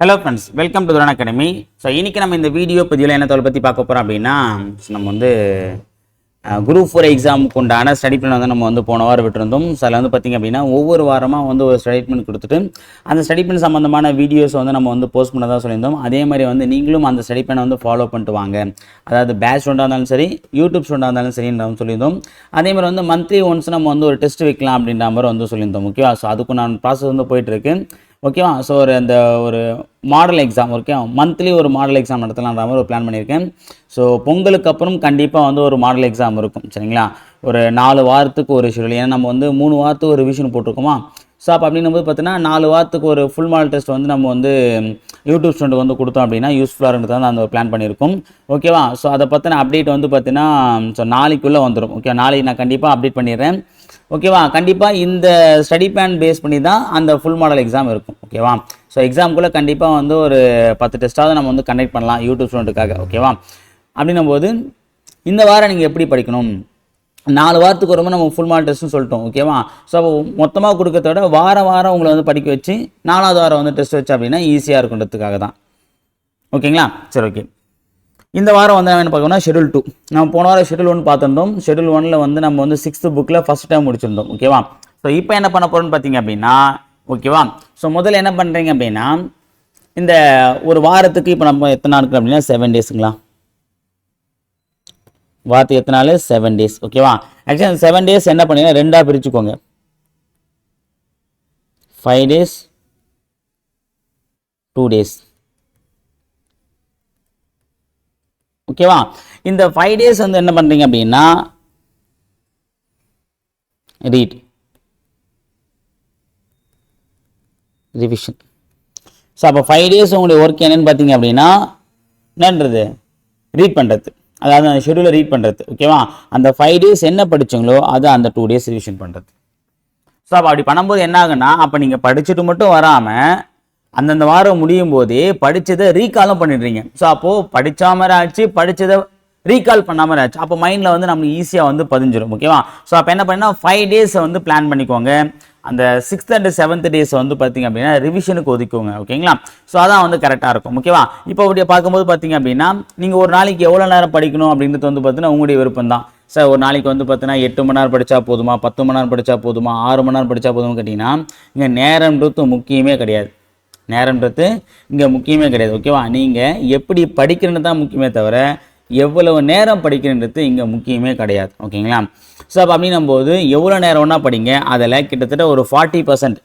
Hello friends welcome to Thuran academy so இன்றைக்கி நம்ம இந்த வீடியோ பதிவில் என்ன தொலை பற்றி பார்க்க போகிறோம் அப்படின்னா நம்ம வந்து குரூப் ஃபோர் எக்ஸாமுக்கு உண்டான ஸ்டடி பிளான் வந்து நம்ம வந்து போன வாரம் விட்டுருந்தோம். ஸோ அதில் வந்து பார்த்திங்க அப்படின்னா ஒவ்வொரு வாரமாக வந்து ஒரு ஸ்டடி பிளான் கொடுத்துட்டு அந்த ஸ்டடி பிளான் சம்மந்தமான வீடியோஸ் வந்து நம்ம வந்து போஸ்ட் பண்ண தான் சொல்லியிருந்தோம். அதே மாதிரி வந்து நீங்களும் அந்த ஸ்டடி பிளானை வந்து ஃபாலோ பண்ணிட்டு வாங்க. அதாவது பேட்ச் ஸ்டூடெண்டாக இருந்தாலும் சரி யூடியூப் ஸ்டூடெண்டாக இருந்தாலும் சரின்னு நம்ம சொல்லியிருந்தோம். அதே மாதிரி வந்து மந்த்லி ஒன்ஸ் நம்ம வந்து ஒரு டெஸ்ட் வைக்கலாம் அப்படின்ற மாதிரி வந்து சொல்லியிருந்தோம். ஓகேவா ஸோ அதுக்கு நான் ப்ராசஸ் வந்து போயிட்டுருக்கு ஓகேவா ஸோ ஒரு அந்த ஒரு மாடல் எக்ஸாம் ஓகே மந்த்லி ஒரு மாடல் எக்ஸாம் நடத்தலான்ற மாதிரி ஒரு பிளான் பண்ணியிருக்கேன். ஸோ பொங்கலுக்கு அப்புறம் கண்டிப்பாக வந்து ஒரு மாடல் எக்ஸாம் இருக்கும் சரிங்களா? ஒரு நாலு வாரத்துக்கு ஒரு ஷெடியூல் ஏன்னா நம்ம வந்து மூணு வாரத்துக்கு ஒரு ரிவிஷன் போட்டிருக்கோமா? ஸோ அப்போ அப்படின்னும் போது பார்த்தீங்கன்னா நாலு வாரத்துக்கு ஒரு ஃபுல் மாடல் டெஸ்ட் வந்து நம்ம வந்து யூடியூப் ஸ்டூடெண்ட் வந்து கொடுத்தோம் அப்படின்னா யூஸ்ஃபுல்லாக இருக்கிறது தான் அந்த பிளான் பண்ணியிருக்கோம். ஓகேவா ஸோ அதை பற்றின அப்டேட் வந்து பார்த்தீங்கன்னா ஸோ நாளைக்குள்ளே வந்துடும் ஓகே நாளைக்கு நான் கண்டிப்பாக அப்டேட் பண்ணிடுறேன். ஓகேவா? கண்டிப்பாக இந்த ஸ்டடி பிளான் பேஸ் பண்ணி தான் அந்த ஃபுல் மாடல் எக்ஸாம் இருக்கும். ஓகேவா? ஸோ எக்ஸாம்குள்ளே கண்டிப்பாக வந்து ஒரு பத்து டெஸ்ட்டாவது நம்ம வந்து கண்டக்ட் பண்ணலாம் யூடியூப் ஸ்டூடெண்ட்டுக்காக. ஓகேவா? அப்படின்னும் போது இந்த வாரம் நீங்கள் எப்படி படிக்கணும்? நாலு வாரத்துக்கு ஒரு நம்ம ஃபுல் மார்க் டெஸ்ட்னு சொல்லிட்டோம். ஓகேவா? ஸோ மொத்தமாக கொடுக்கறத விட வாரம் வாரம் உங்களை வந்து படிக்க வச்சு நாலாவது வாரம் வந்து டெஸ்ட் வச்சு அப்படின்னா ஈஸியாக இருக்குன்றதுக்காக தான். ஓகேங்களா? சரி ஓகே இந்த வாரம் வந்து நம்ம என்ன பார்க்கணும்னா ஷெடியூல் டூ நம்ம போன வாரம் ஷெடியூல் ஒன் பார்த்துருந்தோம். ஷெடியூல் ஒனில் வந்து நம்ம வந்து சிக்ஸ்த்து புக்கில் ஃபஸ்ட் டைம் முடிச்சிருந்தோம். ஓகேவா ஸோ இப்போ என்ன பண்ண போகிறோம்னு பார்த்தீங்க அப்படின்னா ஓகேவா ஸோ முதல்ல என்ன பண்ணுறீங்க அப்படின்னா இந்த ஒரு வாரத்துக்கு இப்போ நம்ம எத்தனை நாட்கள் அப்படின்னா செவன் டேஸுங்களா வாரத்துக்கு எத்தனை நாள்? செவன் டேஸ் ஓகேவா ஆக்சுவலி அந்த செவன் டேஸ் என்ன பண்ணீங்கன்னா ரெண்டாக பிரிச்சுக்கோங்க. ஃபைவ் டேஸ் டூ டேஸ் ஓகேவா இந்த ஃபைவ் டேஸ் வந்து என்ன பண்ணுறீங்க அப்படின்னா ரீட் ரிவிஷன் ஸோ அப்போ ஃபைவ் டேஸ் உங்களுடைய ஒர்க் என்னன்னு பார்த்தீங்க அப்படின்னா என்னன்றது? ரீட் பண்ணுறது அதாவது அந்த ஷெடியூலை ரீட் பண்ணுறது ஓகேவா அந்த ஃபைவ் டேஸ் என்ன படிச்சீங்களோ அதை அந்த டூ டேஸ் ரிவிஷன் பண்ணுறது ஸோ அப்போ அப்படி பண்ணும்போது என்ன ஆகுன்னா அப்போ நீங்கள் படிச்சுட்டு மட்டும் வராமல் அந்தந்த வாரம் முடியும் போதே படித்ததை ரீகாலும் பண்ணிடுறீங்க. ஸோ அப்போது படித்தா மாதிரி ஆச்சு படித்ததை ரீகால் பண்ணாமல் ஆச்சு. அப்போ மைண்டில் வந்து நம்மளுக்கு ஈஸியாக வந்து பதிஞ்சிடும் ஓகேவா ஸோ அப்போ என்ன பண்ணால் ஃபைவ் டேஸை வந்து பிளான் பண்ணிக்கோங்க. அந்த சிக்ஸ்த் அண்ட் செவன்த் டேஸ் வந்து பார்த்தீங்க அப்படின்னா ரிவிஷனுக்கு ஒதுக்குவோங்க ஓகேங்களா ஸோ அதான் வந்து கரெக்டாக இருக்கும் ஓகேவா இப்போ அப்படி பார்க்கும்போது பார்த்தீங்க அப்படின்னா நீங்கள் ஒரு நாளைக்கு எவ்வளோ நேரம் படிக்கணும் அப்படின்றது வந்து பார்த்தீங்கன்னா உங்களுடைய விருப்பம் தான். சார் ஒரு நாளைக்கு வந்து பார்த்தீங்கன்னா எட்டு மணி நேரம் படித்தா போதுமா? பத்து மணி நேரம் படித்தா போதுமா? ஆறு மணி நேரம் படித்தா போதும்னு கேட்டிங்கன்னா இங்கே நேரம்ன்றது முக்கியமே கிடையாது. நேரம்ன்றது இங்கே முக்கியமே கிடையாது ஓகேவா நீங்கள் எப்படி படிக்கிறன்னு தான் முக்கியமே தவிர எவ்வளவு நேரம் படிக்கிறன்றது இங்கே முக்கியமே கிடையாது ஓகேங்களா ஸோ அப்போ அப்படின்னும் போது எவ்வளோ நேரம் வேணால் படிங்க? அதில் கிட்டத்தட்ட ஒரு ஃபார்ட்டி பர்சன்ட்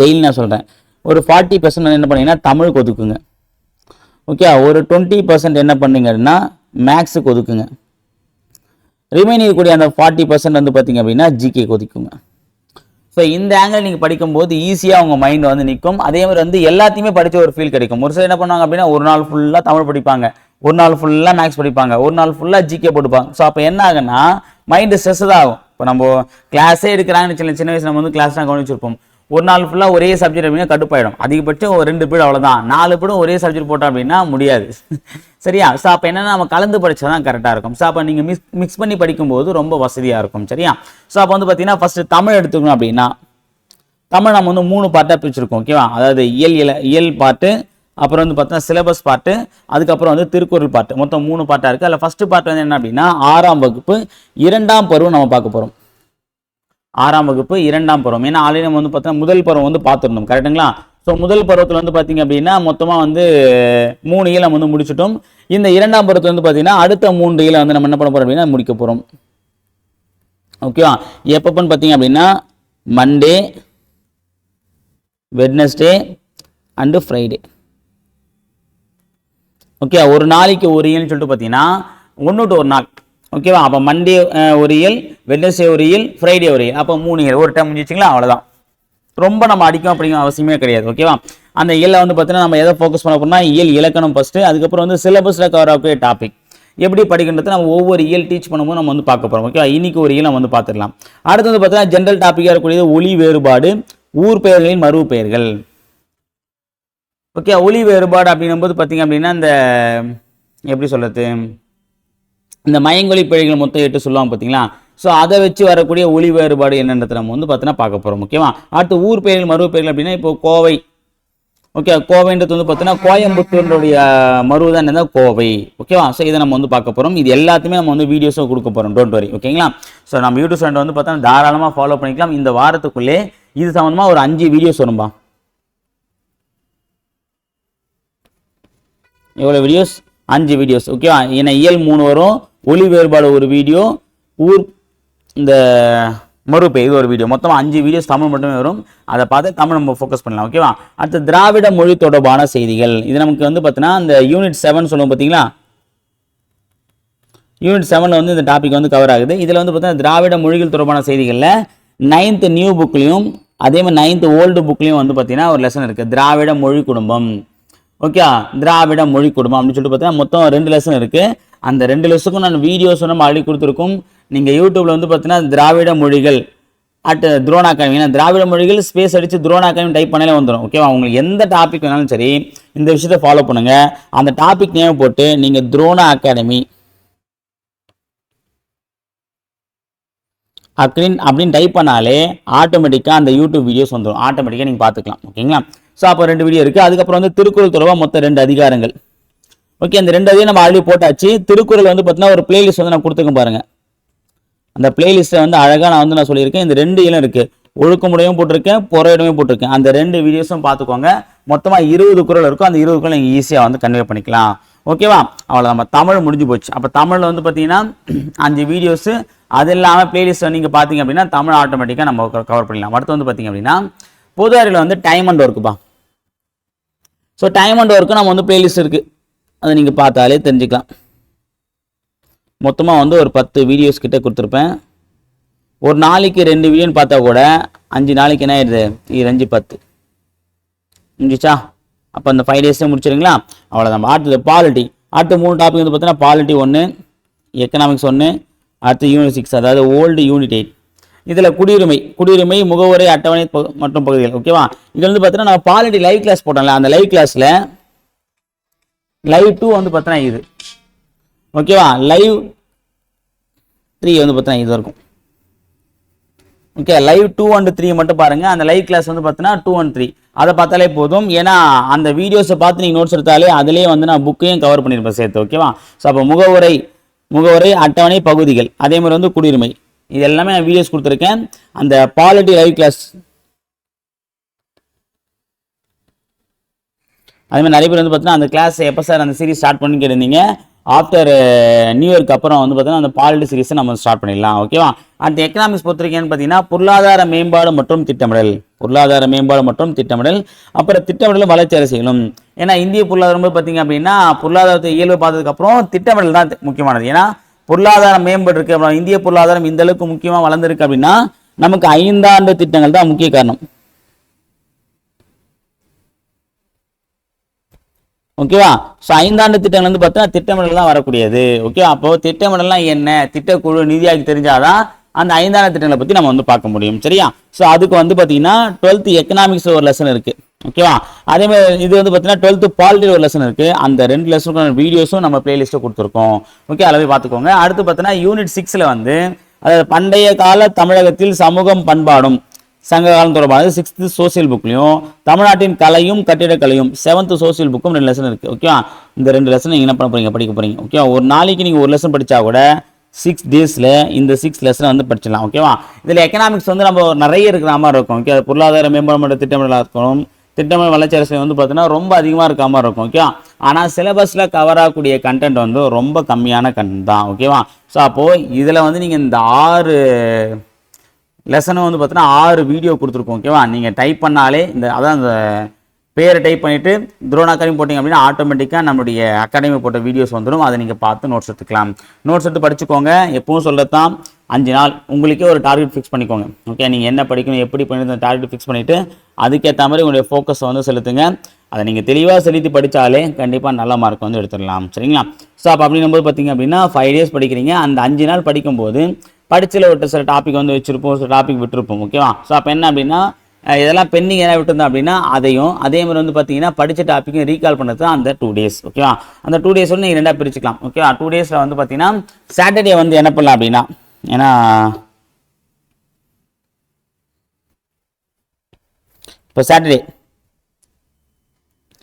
டெய்லி நான் சொல்கிறேன் ஒரு ஃபார்ட்டி பர்சன்ட் என்ன பண்ணீங்கன்னா தமிழுக்கு ஒதுக்குங்க. ஓகே ஒரு டுவெண்ட்டி பர்சன்ட் என்ன பண்ணுங்கன்னா மேக்ஸுக்கு ஒதுக்குங்க. ரிமைனிங் கூடிய அந்த ஃபார்ட்டி பர்சன்ட் வந்து பார்த்தீங்க அப்படின்னா ஜிகேக்கு ஒதுக்குங்க. ஸோ இந்த ஆங்கிள் நீங்கள் படிக்கும்போது ஈஸியாக உங்கள் மைண்ட் வந்து நிற்கும் அதே மாதிரி வந்து எல்லாத்தையுமே படித்த ஒரு ஃபீல் கிடைக்கும். ஒரு சிலர் என்ன பண்ணுவாங்க அப்படின்னா ஒரு நாள் ஃபுல்லாக தமிழ் படிப்பாங்க. ஒரு நாள் ஃபுல்லாக மேக்ஸ் படிப்பாங்க. ஒரு நாள் ஃபுல்லாக ஜிகே போட்டுப்பாங்க. ஸோ அப்போ என்ன ஆகுன்னா மைண்டு ஸ்ட்ரெஸ் தான் ஆகும். இப்போ நம்ம கிளாஸே எடுக்கிறாங்கன்னு சின்ன சின்ன வயசு நம்ம வந்து கிளாஸ்லாம் கவனிச்சிருப்போம். ஒரு நாள் ஃபுல்லாக ஒரே சப்ஜெக்ட் அப்படின்னா கடுப்பாயிடும். அதிகபட்சம் ஒரு ரெண்டு பீடு அவ்வளோதான் நாலு பீடும் ஒரே சப்ஜெக்ட் போட்டோம் அப்படின்னா முடியாது. சரியா? ஸோ அப்போ என்னென்னா நம்ம கலந்து படித்தா தான் கரெக்டாக இருக்கும். ஸோ அப்போ நீங்கள் மிக்ஸ் மிக்ஸ் பண்ணி படிக்கும்போது ரொம்ப வசதியாக இருக்கும். சரியா? ஸோ அப்போ வந்து பார்த்தீங்கன்னா ஃபஸ்ட்டு தமிழ் எடுத்துக்கணும் அப்படின்னா தமிழ் நம்ம வந்து மூணு பார்ட்டாக பிரிச்சிருக்கோம். ஓகேவா அதாவது இயல் இயல இயல் பாட்டு அப்புறம் வந்து பார்த்தீங்கன்னா சிலபஸ் பாட்டு அதுக்கப்புறம் வந்து திருக்குறள் பாட்டு மொத்தம் மூணு பாட்டாக இருக்குது அதில் ஃபஸ்ட்டு பாட்டு வந்து என்ன அப்படின்னா ஆறாம் வகுப்பு இரண்டாம் பருவம் நம்ம பார்க்க போகிறோம் ஆறாம் வகுப்பு இரண்டாம் பருவம். ஏன்னா ஆல்ரெடி நம்ம வந்து பார்த்தோன்னா முதல் பருவம் வந்து பார்த்துருந்தோம். கரெக்டுங்களா ஸோ முதல் பருவத்தில் வந்து பார்த்தீங்க அப்படின்னா மொத்தமாக வந்து மூணு e ஈழம் நம்ம வந்து முடிச்சிட்டோம். இந்த இரண்டாம் பருவத்தில் வந்து பார்த்தீங்கன்னா அடுத்த மூன்று e ஈழம் வந்து நம்ம என்ன பண்ண போகிறோம் அப்படின்னா முடிக்க போகிறோம் ஓகேவா எப்பப்பன்னு பார்த்தீங்க அப்படின்னா Monday Wednesday and Friday okay ஒரு நாளைக்கு ஒரு e ஈழம்னு சொல்லிட்டு பார்த்தீங்கன்னா ஒன்று டு ஒரு நாள். ஓகேவா? அப்போ மண்டே ஒரு இயல் வெட்னஸ்டே ஒரு இயல் ஃப்ரைடே ஒரு இயல். அப்போ மூணு இயல். ஒரு டைம் முடிஞ்சிச்சிங்களா? அவ்வளோதான் ரொம்ப நம்ம அடிக்கும் அப்படிங்கிற அவசியமே கிடையாது. ஓகேவா? அந்த இயலில் வந்து பார்த்தீங்கன்னா நம்ம எதை ஃபோக்கஸ் பண்ண போறோம்னா இயல் இலக்கணம் ஃபஸ்ட்டு அதுக்கப்புறம் வந்து சிலபஸில் கவர் ஆகக்கூடிய டாபிக் எப்படி படிக்கின்றது நம்ம ஒவ்வொரு இயல் டீச் பண்ணும்போது நம்ம வந்து பார்க்க போகிறோம் ஓகேவா? இன்னைக்கு ஒரு இயல் நம்ம வந்து பார்த்துடலாம். அடுத்து வந்து பார்த்தீங்கன்னா ஜென்ரல் டாப்பிக்காக இருக்கக்கூடியது ஒளி வேறுபாடு ஊர் பெயர்களின் மறு பெயர்கள். ஓகே ஒளி வேறுபாடு அப்படின்னும்போது பார்த்தீங்க அப்படின்னா இந்த எப்படி சொல்கிறது இந்த மயங்கொலி பிழைகள் மொத்தம் எட்டு சொல்லுவாங்க பார்த்தீங்களா ஸோ அதை வச்சு வரக்கூடிய ஒளி வேறுபாடு என்னன்றதை நம்ம வந்து பார்த்தீங்கன்னா பார்க்க போகிறோம் ஓகேவா? அடுத்து ஊர் பெயர்கள் மறு பெயர்கள் அப்படின்னா இப்போ கோவை. ஓகே கோவைன்றது வந்து பார்த்தீங்கன்னா கோயம்புத்தூருடைய மருவு தான் என்ன கோவை ஓகேவா? ஸோ இதை நம்ம வந்து பார்க்க போகிறோம் இது எல்லாத்தையுமே நம்ம வந்து வீடியோஸும் கொடுக்க போகிறோம் டோன்ட் வரி ஓகேங்களா? ஸோ நம்ம யூடியூப் சேனல் வந்து பார்த்தோன்னா தாராளமாக ஃபாலோ பண்ணிக்கலாம். இந்த வாரத்துக்குள்ளே இது சம்மந்தமாக ஒரு அஞ்சு வீடியோஸ் வரும்பா. எவ்வளோ வீடியோஸ் அஞ்சு வீடியோஸ் ஓகேவா? ஏன்னா இயல் மூணு வரும். ஒளி வேறுபாடு ஒரு வீடியோ ஊர் இந்த மறுப்பு இது ஒரு வீடியோ. மொத்தம் அஞ்சு வீடியோஸ் தமிழ் மட்டுமே வரும். அதை பார்த்து தமிழ் நம்ம ஃபோக்கஸ் பண்ணலாம் ஓகேவா அடுத்து திராவிட மொழி தொடர்பான செய்திகள். இது நமக்கு வந்து பார்த்தீங்கன்னா இந்த யூனிட் செவன் சொல்லுவோம் பார்த்தீங்களா யூனிட் செவனில் வந்து இந்த டாபிக் வந்து கவர் ஆகுது. இதில் வந்து பார்த்தீங்கன்னா திராவிட மொழிகள் தொடர்பான செய்திகளில் நைன்த் நியூ புக்லேயும் அதே மாதிரி நைன்த் ஓல்டு புக்லேயும் வந்து பார்த்தீங்கன்னா ஒரு லெசன் இருக்குது திராவிட மொழி குடும்பம். ஓகே திராவிட மொழி குடும்பம் அப்படின்னு சொல்லிட்டு பார்த்தீங்கன்னா மொத்தம் ரெண்டு லெசன் இருக்குது அந்த ரெண்டு லெசனுக்கும் நான் வீடியோஸ் நம்ம ஆல்ரெடி கொடுத்துருக்கோம். நீங்கள் யூடியூப்பில் வந்து பார்த்தீங்கன்னா திராவிட மொழிகள் அட் துரோணா அகாடமி ஏன்னா திராவிட மொழிகள் ஸ்பேஸ் அடித்து துரோணா அகாடமி டைப் பண்ணாலே வந்துடும் ஓகேவா உங்களுக்கு எந்த டாபிக் வேணாலும் சரி இந்த விஷயத்தை ஃபாலோ பண்ணுங்கள் அந்த டாபிக் நேம் போட்டு நீங்கள் துரோணா அகாடமி அப்படின்னு அப்படின்னு டைப் பண்ணாலே ஆட்டோமேட்டிக்காக அந்த யூடியூப் வீடியோஸ் வந்துடும் ஆட்டோமேட்டிக்காக நீங்கள் பார்த்துக்கலாம் ஓகேங்களா ஸோ அப்போ ரெண்டு வீடியோ இருக்குது அதுக்கப்புறம் வந்து திருக்குறள் தொடர்பாக மொத்தம் ரெண்டு அதிகாரங்கள். ஓகே அந்த ரெண்டு அதையும் நம்ம ஆல்ரெடி போட்டாச்சு. திருக்குறள் வந்து பார்த்தீங்கன்னா ஒரு பிளேலிஸ்ட் வந்து நான் கொடுத்துருக்கேன் பாருங்க. அந்த பிளேலிஸ்ட்டை வந்து அழகாக நான் வந்து நான் சொல்லியிருக்கேன். இந்த ரெண்டு இடம் இருக்குது ஒழுக்கமுடையும் போட்டிருக்கேன் பொறையிடமே போட்டிருக்கேன். அந்த ரெண்டு வீடியோஸும் பார்த்துக்கோங்க. மொத்தமாக இருபது குறள் இருக்கும். அந்த இருபது குரல் நீங்கள் ஈஸியாக வந்து கன்வே பண்ணிக்கலாம். ஓகேவா அவ்வளோ நம்ம தமிழ் முடிஞ்சு போச்சு. அப்போ தமிழில் வந்து பார்த்தீங்கன்னா அஞ்சு வீடியோஸு அது இல்லாமல் பிளேலிஸ்ட் நீங்கள் பார்த்தீங்க அப்படின்னா தமிழ் ஆட்டோமேட்டிக்காக நம்ம கவர் பண்ணிடலாம் அடுத்து வந்து பார்த்தீங்க அப்படின்னா பொது அறிவில் வந்து டைம் அண்ட் ஒர்க்குப்பா ஸோ டைம் அண்ட் ஒர்க்கு நம்ம வந்து பிளேலிஸ்ட் இருக்குது அதை நீங்கள் பார்த்தாலே தெரிஞ்சுக்கலாம். மொத்தமாக வந்து ஒரு பத்து வீடியோஸ் கிட்டே கொடுத்துருப்பேன். ஒரு நாளைக்கு ரெண்டு வீடியோன்னு பார்த்தா கூட அஞ்சு நாளைக்கு என்ன ஆயிடுது? இது அஞ்சு பத்து. முடிஞ்சிச்சா? அப்போ அந்த ஃபைவ் டேஸே முடிச்சிடுங்களா அவ்வளோதான் அடுத்தது பாலிட்டி அடுத்த மூணு டாபிக் வந்து பார்த்தீங்கன்னா பாலிட்டி ஒன்று எக்கனாமிக்ஸ் ஒன்று அடுத்து யூனிட் சிக்ஸ் அதாவது ஓல்டு யூனிட் எயிட் இதில் குடியுரிமை. குடியுரிமை முகவரை அட்டவணை மற்றும் பகுதிகள். ஓகேவா இதில் வந்து பார்த்தீங்கன்னா நான் பாலிட்டி லைவ் கிளாஸ் போட்டோம்ல அந்த லைவ் கிளாஸில் லைவ் டூ வந்து பார்த்தீங்கன்னா இது. ஓகேவா லைவ் த்ரீ வந்து பார்த்தீங்கன்னா இது இருக்கும் okay live two and three மட்டும் பாருங்கள் அந்த லைவ் கிளாஸ் வந்து பார்த்தீங்கன்னா டூ அண்ட் த்ரீ அதை பார்த்தாலே போதும். ஏன்னா அந்த வீடியோஸை பார்த்து நீங்கள் நோட்ஸ் எடுத்தாலே அதுலேயே வந்து நான் புக்கையும் கவர் பண்ணியிருப்பேன் சேர்த்து. ஓகேவா ஸோ அப்போ முகவுரை முகவுரை அட்டவணை பகுதிகள். அதே மாதிரி வந்து குடியுரிமை. இது எல்லாமே நான் வீடியோஸ் கொடுத்துருக்கேன். அந்த பாலிட்டி லைவ் கிளாஸ் அதே மாதிரி நிறைய பேர் வந்து பார்த்தீங்கன்னா அந்த கிளாஸ் எப்போ சார் அந்த சீரிஸ் ஸ்டார்ட் பண்ணி கேட்டிருந்தீங்க? ஆஃப்டர் நியூ இயர்க்கு அப்புறம் வந்து பார்த்தீங்கன்னா அந்த பாலிட்டி சீரிஸை நம்ம ஸ்டார்ட் பண்ணிடலாம். ஓகேவா அடுத்து எக்கனாமிக்ஸ் பொறுத்திருக்கேன்னு பார்த்தீங்கன்னா பொருளாதார மேம்பாடு மற்றும் திட்டமிடல். பொருளாதார மேம்பாடு மற்றும் திட்டமிடல். அப்புறம் திட்டமிடலும் வளர்ச்சி அரசியலும். ஏன்னா இந்திய பொருளாதாரம் பார்த்தீங்க அப்படின்னா பொருளாதாரத்தை இயல்பு பார்த்ததுக்கப்புறம் திட்டமிடல் தான் முக்கியமானது. ஏன்னா பொருளாதாரம் மேம்பட்டு இருக்கு. அப்புறம் இந்திய பொருளாதாரம் இந்த அளவுக்கு முக்கியமாக வளர்ந்துருக்கு அப்படின்னா நமக்கு ஐந்தாண்டு திட்டங்கள் தான் முக்கிய காரணம். ஓகேவா? ஸோ ஐந்தாண்டு திட்டங்கள் வந்து பார்த்தீங்கன்னா திட்டமிடல் தான் வரக்கூடியது. ஓகேவா அப்போ திட்டமிடல்லாம் என்ன? திட்டக்குழு நிதியாக்கி தெரிஞ்சாதான் அந்த ஐந்தாண்டு திட்டங்களை பற்றி நம்ம வந்து பார்க்க முடியும். சரியா? ஸோ அதுக்கு வந்து பார்த்தீங்கன்னா டுவெல்த் எக்கனாமிக்ஸ் ஒரு லெசன் இருக்கு. ஓகேவா? அதே மாதிரி இது வந்து பார்த்தீங்கன்னா டுவெல்த்து பாலிட்டி ஒரு லெசன் இருக்கு. அந்த ரெண்டு லெசனுக்கான வீடியோஸும் நம்ம பிளேலிஸ்ட்டை கொடுத்துருக்கோம். ஓகே அளவே பார்த்துக்கோங்க. அடுத்து பார்த்தீங்கன்னா யூனிட் சிக்ஸில் வந்து அதாவது பண்டைய கால தமிழகத்தில் சமூகம் பண்பாடும். சங்க காலம் தொடர்பானது சிக்ஸ்த்து சோசியல் புக்லையும் தமிழ்நாட்டின் கலையும் கட்டிடக்கலையும் செவன்த்து சோசியல் புக்கும் ரெண்டு லெசன் இருக்குது ஓகேவா இந்த ரெண்டு லெசன் நீங்கள் என்ன பண்ண போறீங்க? படிக்க போகிறீங்க ஓகேவா ஒரு நாளைக்கு நீங்கள் ஒரு லெசன் படித்தா கூட சிக்ஸ் டேஸில் இந்த சிக்ஸ் லெசனை வந்து படிச்சிடலாம். ஓகேவா இதில் எக்கனாமிக்ஸ் வந்து நம்ம நிறைய இருக்கிற மாதிரி இருக்கும். ஓகே பொருளாதார மேம்பாடு திட்டமிடலாக இருக்கணும். திட்டமிடல் வளர்ச்சி அரசு வந்து பார்த்தீங்கன்னா ரொம்ப அதிகமாக இருக்க மாதிரி இருக்கும். ஓகேவா ஆனால் சிலபஸில் கவர் ஆகக்கூடிய கண்டென்ட் வந்து ரொம்ப கம்மியான கண்டென்ட் தான். ஓகேவா ஸோ அப்போது இதில் வந்து நீங்கள் இந்த ஆறு லெசனும் வந்து பார்த்தீங்கன்னா ஆறு வீடியோ கொடுத்துருக்கோம் ஓகேவா நீங்கள் டைப் பண்ணாலே இந்த அதான் அந்த பேரை டைப் பண்ணிவிட்டு துரோன் அகாடமி போட்டிங்க அப்படின்னா ஆட்டோமேட்டிக்காக நம்மளுடைய அகாடமி போட்ட வீடியோஸ் வந்துடும் அதை நீங்கள் பார்த்து நோட்ஸ் எடுத்துக்கலாம். நோட்ஸ் எடுத்து படிச்சுக்கோங்க. எப்பவும் சொல்லத்தான் தான் அஞ்சு நாள் உங்களுக்கே ஒரு டார்கெட் ஃபிக்ஸ் பண்ணிக்கோங்க ஓகே நீங்கள் என்ன படிக்கணும் எப்படி பண்ணி டார்கெட் ஃபிக்ஸ் பண்ணிவிட்டு அதுக்கேற்ற மாதிரி உங்களுடைய ஃபோக்கஸை வந்து செலுத்துங்க. அதை நீங்கள் தெளிவாக செலுத்தி படித்தாலே கண்டிப்பாக நல்ல மார்க் வந்து எடுத்துடலாம். சரிங்களா? ஸோ அப்போ அப்படின்னும் போது பார்த்தீங்க அப்படின்னா ஃபைவ் டேஸ் படிக்கிறீங்க. அந்த அஞ்சு நாள் படிக்கும்போது படிச்சில் விட்ட சில டாபிக் வந்து வச்சுருப்போம் சில டாபிக் விட்டுருப்போம் ஓகேவா ஸோ அப்போ என்ன அப்படின்னா இதெல்லாம் பெண்டிங் எதாவது விட்டுருந்தோம் அப்படின்னா அதையும் அதே மாதிரி வந்து பார்த்தீங்கன்னா படித்த டாப்பிக்கும் ரீகால் பண்ணுறது தான் அந்த டூ டேஸ் ஓகேவா அந்த டூ டேஸ் வந்து நீங்கள் ரெண்டாக பிரிச்சுக்கலாம் ஓகேவா டூ டேஸில் வந்து பார்த்தீங்கன்னா சாட்டர்டே வந்து என்ன பண்ணலாம் அப்படின்னா ஏன்னா இப்போ சாட்டர்டே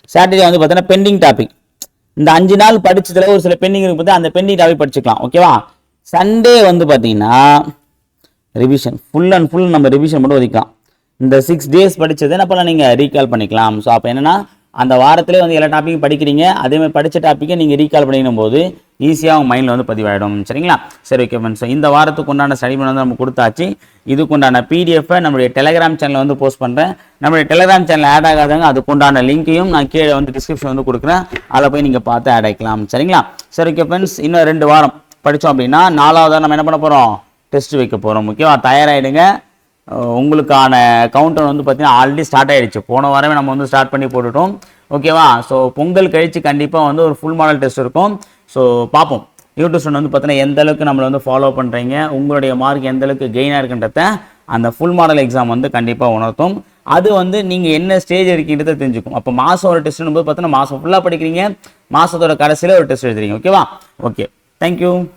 சாட்டர்டே வந்து பார்த்தீங்கன்னா பெண்டிங் டாபிக் இந்த அஞ்சு நாள் படிச்சதுல ஒரு சில பெண்டிங் இருக்கு பார்த்தா அந்த பெண்டிங் டாபிக் படிச்சுக்கலாம் ஓகேவா சண்டே வந்து பார்த்தீங்கன்னா ரிவிஷன் ஃபுல் அண்ட் ஃபுல் நம்ம ரிவிஷன் மட்டும் ஒதுக்கலாம் இந்த சிக்ஸ் டேஸ் படித்தது என்ன பண்ணலாம்? நீங்கள் ரீகால் பண்ணிக்கலாம். ஸோ அப்போ என்னன்னா அந்த வாரத்திலே வந்து எல்லா டாப்பிக்கும் படிக்கிறீங்க. அதேமாதிரி படித்த டாப்பிக்கை நீங்கள் ரீகால் பண்ணிக்கும் போது ஈஸியாக உங்கள் மைண்டில் வந்து பதிவாயிடும். சரிங்களா? சரி ஓகே ஃப்ரெண்ட்ஸ் இந்த வாரத்துக்கு உண்டான ஸ்டடி பண்ண வந்து நம்ம கொடுத்தாச்சு. இதுக்குண்டான பிடிஎஃபை நம்மளுடைய டெலிகிராம் சேனலில் வந்து போஸ்ட் பண்ணுறேன் நம்மளுடைய டெலகிராம் சேனல் ஆட் ஆகாதவங்க அதுக்குண்டான லிங்க்கையும் நான் கீழே வந்து டிஸ்கிரிப்ஷன் வந்து கொடுக்குறேன். அதில் போய் நீங்கள் பார்த்து ஆட் ஆகிக்கலாம் சரிங்களா? சரி ஓகே ஃப்ரெண்ட்ஸ் இன்னும் ரெண்டு வாரம். படித்தோம் அப்படின்னா நாலாவதாக நம்ம என்ன பண்ண போகிறோம் டெஸ்ட் வைக்க போகிறோம் முக்கியமாக தயாராகிடுங்க உங்களுக்கான கவுண்டர் வந்து பார்த்தீங்கன்னா ஆல்ரெடி ஸ்டார்ட் ஆகிடுச்சு போன வாரமே நம்ம வந்து ஸ்டார்ட் பண்ணி போட்டுட்டோம். ஓகேவா ஸோ பொங்கல் கழிச்சு கண்டிப்பாக வந்து ஒரு ஃபுல் மாடல் டெஸ்ட் இருக்கும். ஸோ பார்ப்போம். யூடியூப் ஸ்டூடெண்ட் வந்து பார்த்தீங்கன்னா எந்த அளவுக்கு நம்மளை வந்து ஃபாலோ பண்ணுறீங்க உங்களுடைய மார்க் எந்த அளவுக்கு கெயினாக இருக்குன்றத அந்த ஃபுல் மாடல் எக்ஸாம் வந்து கண்டிப்பாக உணர்த்தும். அது வந்து நீங்கள் என்ன ஸ்டேஜ் இருக்கீங்கிறத தெரிஞ்சுக்கும். அப்போ மாதம் ஒரு டெஸ்ட் போது பார்த்தீங்கன்னா மாதம் ஃபுல்லாக படிக்கிறீங்க. மாதத்தோட கடைசியில் ஒரு டெஸ்ட் எழுதுறீங்க. ஓகேவா ஓகே Thank you.